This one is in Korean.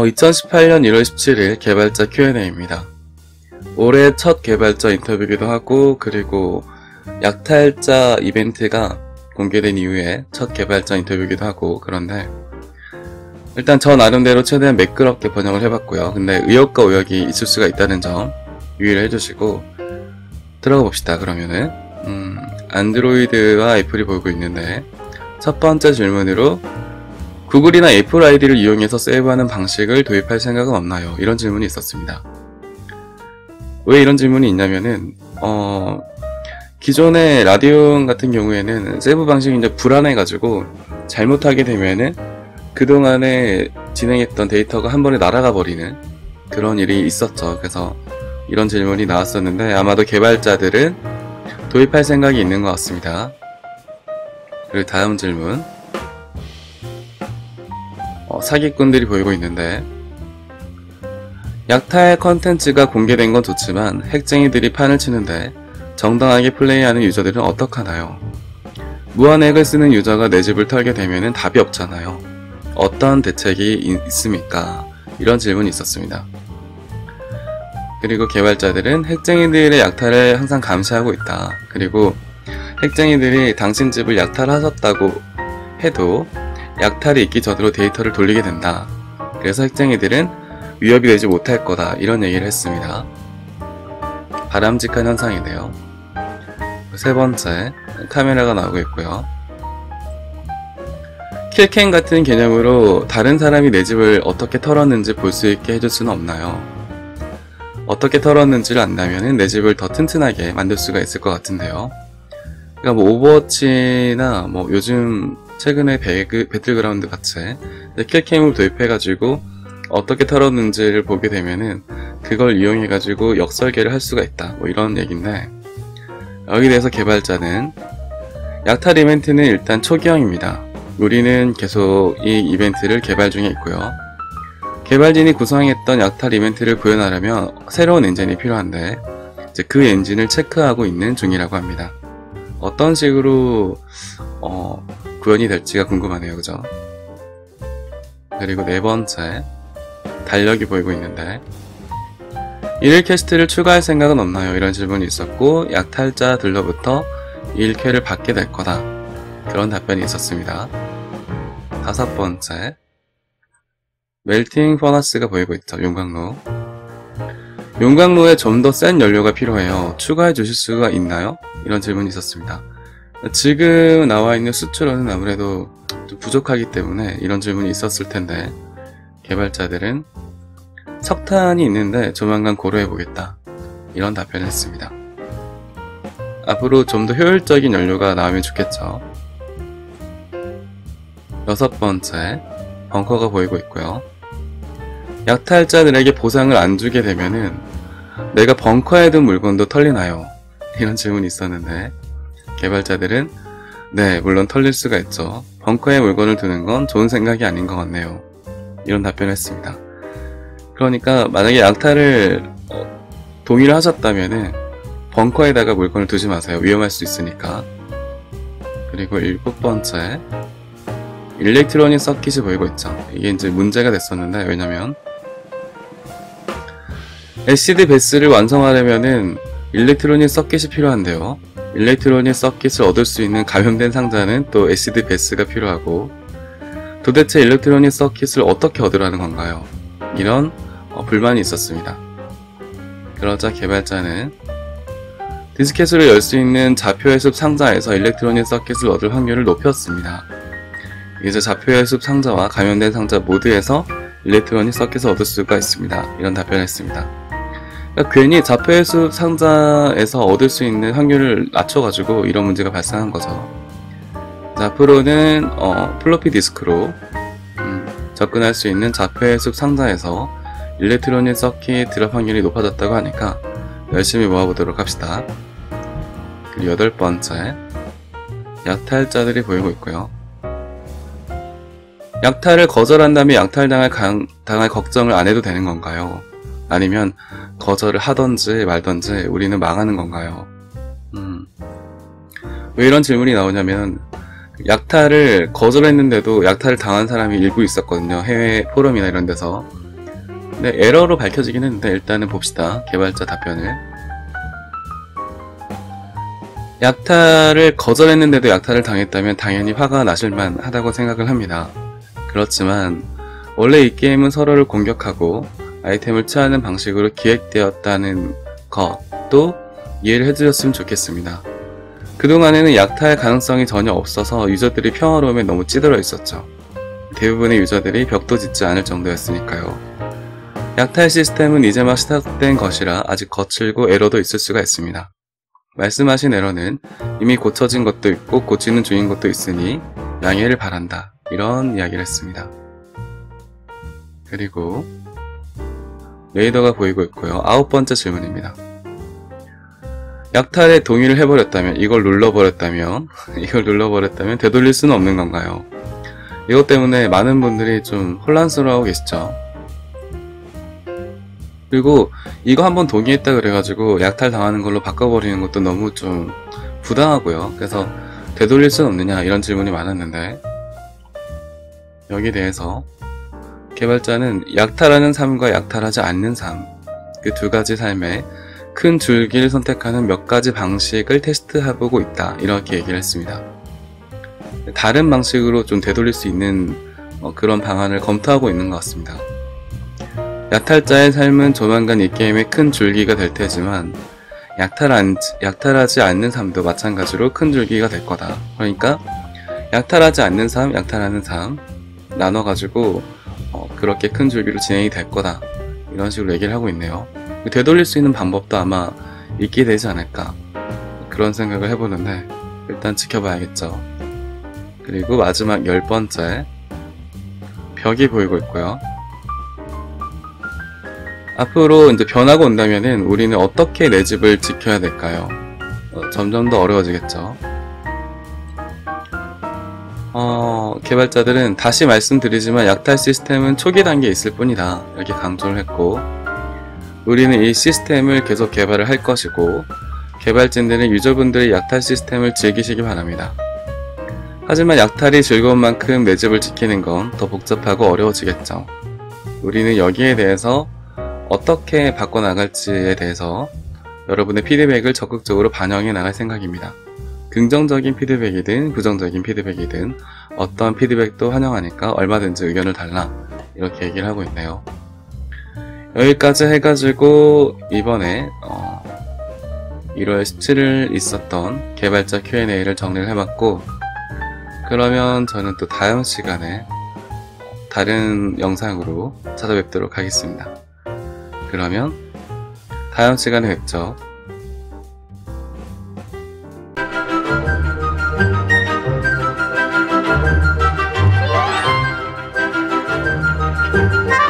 어, 2018년 1월 17일 개발자 Q&A입니다. 올해 첫 개발자 인터뷰기도 하고 그리고 약탈자 이벤트가 공개된 이후에 첫 개발자 인터뷰기도 하고 그런데 일단 저 나름대로 최대한 매끄럽게 번역을 해봤고요. 근데 의역과 오역이 있을 수가 있다는 점 유의를 해주시고 들어가 봅시다. 그러면은 음, 안드로이드와 애플이 보이고 있는데 첫 번째 질문으로 구글이나 애플 아이디를 이용해서 세이브하는 방식을 도입할 생각은 없나요? 이런 질문이 있었습니다. 왜 이런 질문이 있냐면은 어 기존의 라디오 같은 경우에는 세이브 방식이 이제 불안해가지고 잘못하게 되면은 그동안에 진행했던 데이터가 한 번에 날아가 버리는 그런 일이 있었죠. 그래서 이런 질문이 나왔었는데 아마도 개발자들은 도입할 생각이 있는 것 같습니다. 그리고 다음 질문. 어, 사기꾼들이 보이고 있는데 약탈 컨텐츠가 공개된 건 좋지만 핵쟁이들이 판을 치는데 정당하게 플레이하는 유저들은 어떡하나요? 무한액을 쓰는 유저가 내 집을 털게 되면 답이 없잖아요. 어떤 대책이 있습니까? 이런 질문이 있었습니다. 그리고 개발자들은 핵쟁이들의 약탈을 항상 감시하고 있다. 그리고 핵쟁이들이 당신 집을 약탈하셨다고 해도 약탈이 있기 전으로 데이터를 돌리게 된다. 그래서 핵쟁이들은 위협이 되지 못할 거다. 이런 얘기를 했습니다. 바람직한 현상인데요. 세 번째, 카메라가 나오고 있고요. 킬캠 같은 개념으로 다른 사람이 내 집을 어떻게 털었는지 볼 수 있게 해줄 수는 없나요? 어떻게 털었는지를 안다면 내 집을 더 튼튼하게 만들 수가 있을 것 같은데요. 그러니까 뭐 오버워치나 뭐 요즘 최근에 배그, 배틀그라운드 같이 킬캠을 도입해가지고 어떻게 털었는지를 보게 되면은 그걸 이용해가지고 역설계를 할 수가 있다. 뭐 이런 얘기인데 여기 대해서 개발자는 약탈 이벤트는 일단 초기형입니다. 우리는 계속 이 이벤트를 개발 중에 있고요. 개발진이 구성했던 약탈 이벤트를 구현하려면 새로운 엔진이 필요한데 그 엔진을 체크하고 있는 중이라고 합니다. 어떤 식으로 어, 구현이 될지가 궁금하네요. 그죠? 그리고 네 번째 달력이 보이고 있는데 일일 캐스트를 추가할 생각은 없나요? 이런 질문이 있었고 약탈자들로부터 1쾌를 받게 될 거다. 그런 답변이 있었습니다. 다섯 번째 멜팅 퍼너스가 보이고 있죠. 용광로 용광로에 좀 더 센 연료가 필요해요. 추가해 주실 수가 있나요? 이런 질문이 있었습니다. 지금 나와 있는 수출로는 아무래도 좀 부족하기 때문에 이런 질문이 있었을 텐데 개발자들은 석탄이 있는데 조만간 고려해 보겠다. 이런 답변을 했습니다. 앞으로 좀 더 효율적인 연료가 나오면 좋겠죠. 여섯 번째, 벙커가 보이고 있고요. 약탈자들에게 보상을 안 주게 되면은 내가 벙커에 둔 물건도 털리나요? 이런 질문이 있었는데 개발자들은 네, 물론 털릴 수가 있죠. 벙커에 물건을 두는 건 좋은 생각이 아닌 것 같네요. 이런 답변을 했습니다. 그러니까 만약에 약탈을 어, 동의를 하셨다면은 벙커에다가 물건을 두지 마세요. 위험할 수 있으니까. 그리고 일곱 번째 일렉트로닉 서킷이 보이고 있죠. 이게 이제 문제가 됐었는데 왜냐면 LCD 베스를 완성하려면은 일렉트로닉 서킷이 필요한데요. 일렉트로닉 서킷을 얻을 수 있는 감염된 상자는 또 LCD 베스가 필요하고 도대체 일렉트로닉 서킷을 어떻게 얻으라는 건가요? 이런 어, 불만이 있었습니다. 그러자 개발자는 디스켓으로 열 수 있는 좌표의 숲 상자에서 일렉트로닉 서킷을 얻을 확률을 높였습니다. 이제 좌표의 숲 상자와 감염된 상자 모두에서 일렉트로닉 서킷을 얻을 수가 있습니다. 이런 답변을 했습니다. 그러니까 괜히 숲 상자에서 얻을 수 있는 확률을 낮춰가지고 이런 문제가 발생한 거죠. 앞으로는 어, 플로피 디스크로 음, 접근할 수 있는 숲 상자에서 일렉트로닉 서킷 드랍 확률이 높아졌다고 하니까 열심히 모아보도록 합시다. 그리고 여덟 번째, 약탈자들이 보이고 있고요. 약탈을 거절한다면 약탈당할 강, 당할 걱정을 안 해도 되는 건가요? 아니면 거절을 하던지 말던지 우리는 망하는 건가요? 음. 왜 이런 질문이 나오냐면 약탈을 거절했는데도 약탈을 당한 사람이 일부 있었거든요. 해외 포럼이나 이런 데서. 네, 에러로 밝혀지긴 했는데 일단은 봅시다. 개발자 답변을. 약탈을 거절했는데도 약탈을 당했다면 당연히 화가 나실만 하다고 생각을 합니다. 그렇지만 원래 이 게임은 서로를 공격하고 아이템을 취하는 방식으로 기획되었다는 것도 이해를 해주셨으면 좋겠습니다. 그동안에는 약탈 가능성이 전혀 없어서 유저들이 평화로움에 너무 찌들어 있었죠. 대부분의 유저들이 벽도 짓지 않을 정도였으니까요. 약탈 시스템은 이제 막 시작된 것이라 아직 거칠고 에러도 있을 수가 있습니다. 말씀하신 에러는 이미 고쳐진 것도 있고 고치는 중인 것도 있으니 양해를 바란다. 이런 이야기를 했습니다. 그리고 레이더가 보이고 있고요. 아홉 번째 질문입니다. 약탈에 동의를 해버렸다면, 이걸 눌러버렸다면, 이걸 눌러버렸다면 되돌릴 수는 없는 건가요? 이것 때문에 많은 분들이 좀 혼란스러워하고 계시죠. 그리고 이거 한번 동의했다 그래가지고 약탈 당하는 걸로 바꿔버리는 것도 너무 좀 부당하고요. 그래서 되돌릴 수는 없느냐 이런 질문이 많았는데 여기에 대해서 개발자는 약탈하는 삶과 약탈하지 않는 삶, 그 두 가지 삶에 큰 줄기를 선택하는 몇 가지 방식을 테스트해보고 있다. 이렇게 얘기를 했습니다. 다른 방식으로 좀 되돌릴 수 있는 어, 그런 방안을 검토하고 있는 것 같습니다. 약탈자의 삶은 조만간 이 게임의 큰 줄기가 될 테지만 약탈한, 약탈하지 않는 삶도 마찬가지로 큰 줄기가 될 거다. 그러니까 약탈하지 않는 삶, 약탈하는 삶 나눠가지고 어, 그렇게 큰 줄기로 진행이 될 거다. 이런 식으로 얘기를 하고 있네요. 되돌릴 수 있는 방법도 아마 있게 되지 않을까. 그런 생각을 해보는데 일단 지켜봐야겠죠. 그리고 마지막 열 번째 벽이 보이고 있고요. 앞으로 이제 변화가 온다면은 우리는 어떻게 내 집을 지켜야 될까요? 어, 점점 더 어려워지겠죠. 어, 개발자들은 다시 말씀드리지만 약탈 시스템은 초기 단계에 있을 뿐이다. 이렇게 강조를 했고, 우리는 이 시스템을 계속 개발을 할 것이고, 개발진들은 유저분들의 약탈 시스템을 즐기시기 바랍니다. 하지만 약탈이 즐거운 만큼 내 집을 지키는 건 더 복잡하고 어려워지겠죠. 우리는 여기에 대해서 어떻게 바꿔나갈지에 대해서 여러분의 피드백을 적극적으로 반영해 나갈 생각입니다. 긍정적인 피드백이든 부정적인 피드백이든 어떤 피드백도 환영하니까 얼마든지 의견을 달라 이렇게 얘기를 하고 있네요. 여기까지 해가지고 이번에 어 1월 17일 있었던 개발자 Q&A를 정리를 해봤고 그러면 저는 또 다음 시간에 다른 영상으로 찾아뵙도록 하겠습니다. 그러면 다음 시간에 뵙죠. Thank